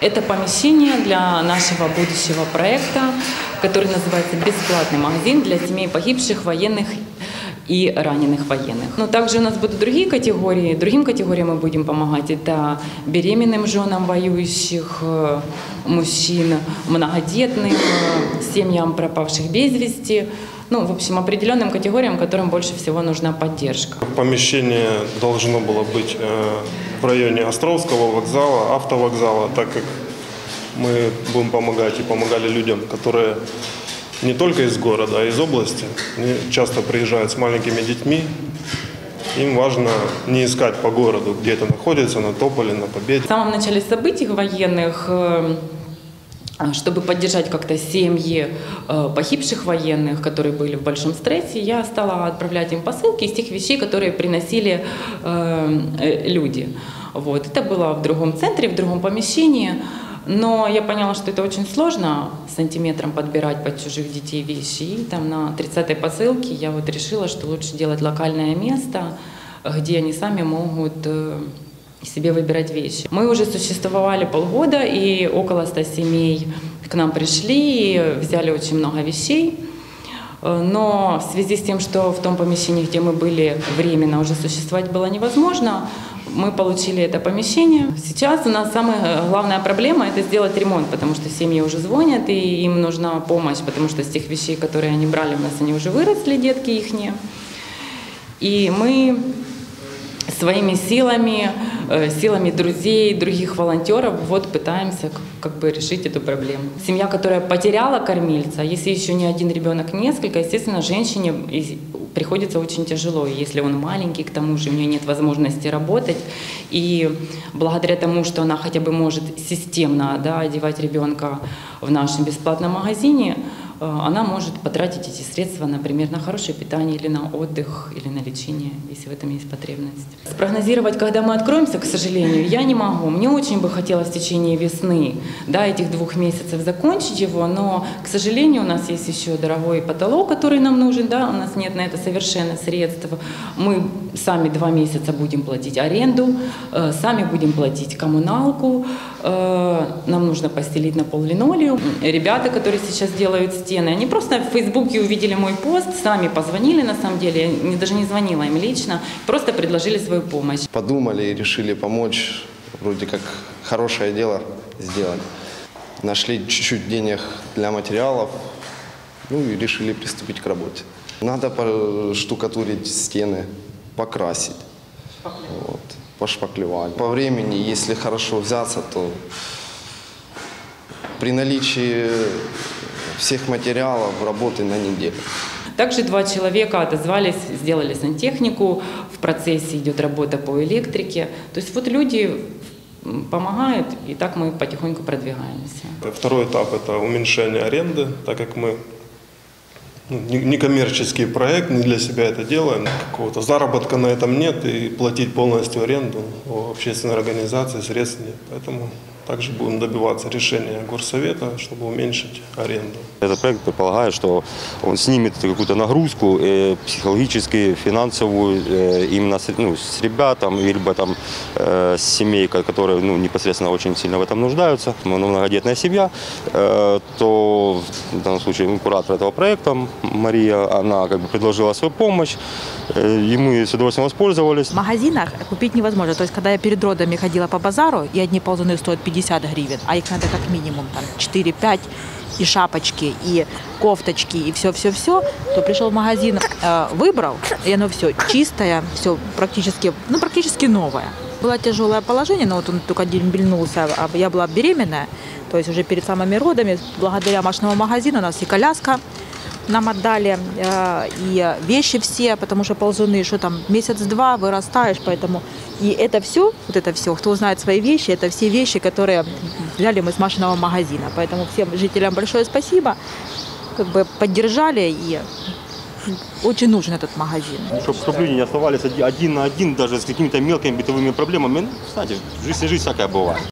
Это помещение для нашего будущего проекта, который называется «Бесплатный магазин для семей погибших военных и раненых военных. Но также у нас будут другие категории. Другим категориям мы будем помогать. Это беременным женам воюющих э, мужчин, многодетным, э, семьям пропавших без вести. Ну, в общем, определенным категориям, которым больше всего нужна поддержка. Помещение должно было быть э, в районе Островского вокзала, автовокзала, так как мы будем помогать и помогали людям, которые не только из города, а из области. Они часто приезжают с маленькими детьми. Им важно не искать по городу, где это находится, на Тополе, на Победе. В самом начале событий военных э, чтобы поддержать как-то семьи э, погибших военных, которые были в большом стрессе, я стала отправлять им посылки из тех вещей, которые приносили э, люди. Вот. Это было в другом центре, в другом помещении. Но я поняла, что это очень сложно сантиметром подбирать под чужих детей вещи. И там на 30-й посылке я вот решила, что лучше делать локальное место, где они сами могут э, себе выбирать вещи. Мы уже существовали полгода, и около 100 семей к нам пришли и взяли очень много вещей. Э, но в связи с тем, что в том помещении, где мы были временно, уже существовать было невозможно, мы получили это помещение. Сейчас у нас самая главная проблема – это сделать ремонт, потому что семьи уже звонят, и им нужна помощь, потому что с тех вещей, которые они брали у нас, они уже выросли, детки их. И мы своими силами, э, силами друзей, других волонтеров вот пытаемся как бы решить эту проблему. Семья, которая потеряла кормильца, если еще не один ребенок, несколько, естественно, женщине приходится очень тяжело, если он маленький, к тому же у нее нет возможности работать. И благодаря тому, что она хотя бы может системно да, одевать ребенка в нашем бесплатном магазине, Э, она может потратить эти средства, например, на хорошее питание или на отдых, или на лечение, если в этом есть потребность. Спрогнозировать, когда мы откроемся, к сожалению, я не могу. Мне очень бы хотелось в течение весны, да, этих двух месяцев закончить его, но, к сожалению, у нас есть еще дорогой потолок, который нам нужен, да, у нас нет на это совершенно средств. Мы сами два месяца будем платить аренду, э, сами будем платить коммуналку, э, нам нужно постелить на пол линолеум. Ребята, которые сейчас делают стены. Они просто в Фейсбуке увидели мой пост, сами позвонили на самом деле, я даже не звонила им лично, просто предложили свою помощь. Подумали и решили помочь, вроде как хорошее дело сделать. Нашли чуть-чуть денег для материалов, ну и решили приступить к работе. Надо штукатурить стены, покрасить, вот, пошпаклевать. По времени, если хорошо взяться, то при наличии всех материалов работы на неделю. Также два человека отозвались, сделали сантехнику, в процессе идет работа по электрике. То есть вот люди помогают, и так мы потихоньку продвигаемся. Второй этап – это уменьшение аренды, так как мы ну, некоммерческий проект, не для себя это делаем, какого-то заработка на этом нет, и платить полностью аренду у общественной организации средств нет. Поэтому также будем добиваться решения горсовета, чтобы уменьшить аренду. Этот проект предполагает, что он снимет какую-то нагрузку э, психологическую, финансовую э, именно с, ну, с ребятам, либо там э, с семей, которые ну, непосредственно очень сильно в этом нуждаются. Мы ну, многодетная семья, э, то в данном случае ну, куратор этого проекта Мария, она как бы предложила свою помощь, э, и мы с удовольствием воспользовались. В магазинах купить невозможно. То есть, когда я перед родами ходила по базару, и одни ползуны стоят 50 50 гривен, а их надо как минимум там 4-5 и шапочки, и кофточки, и все-все-все, то пришел в магазин, э, выбрал, и оно все чистое, все практически, ну, практически новое. Было тяжелое положение, но вот он только дембельнулся, а я была беременная, то есть уже перед самыми родами, благодаря машинному магазину у нас и коляска, нам отдали э, и вещи все, потому что ползуны, что там месяц-два вырастаешь, поэтому и это все, вот это все, кто знает свои вещи, это все вещи, которые взяли мы с Машиного магазина. Поэтому всем жителям большое спасибо, как бы поддержали и очень нужен этот магазин. Чтобы, чтобы люди не оставались один на один даже с какими-то мелкими бытовыми проблемами. Ну, знаете, в жизни, жизнь всякая бывает.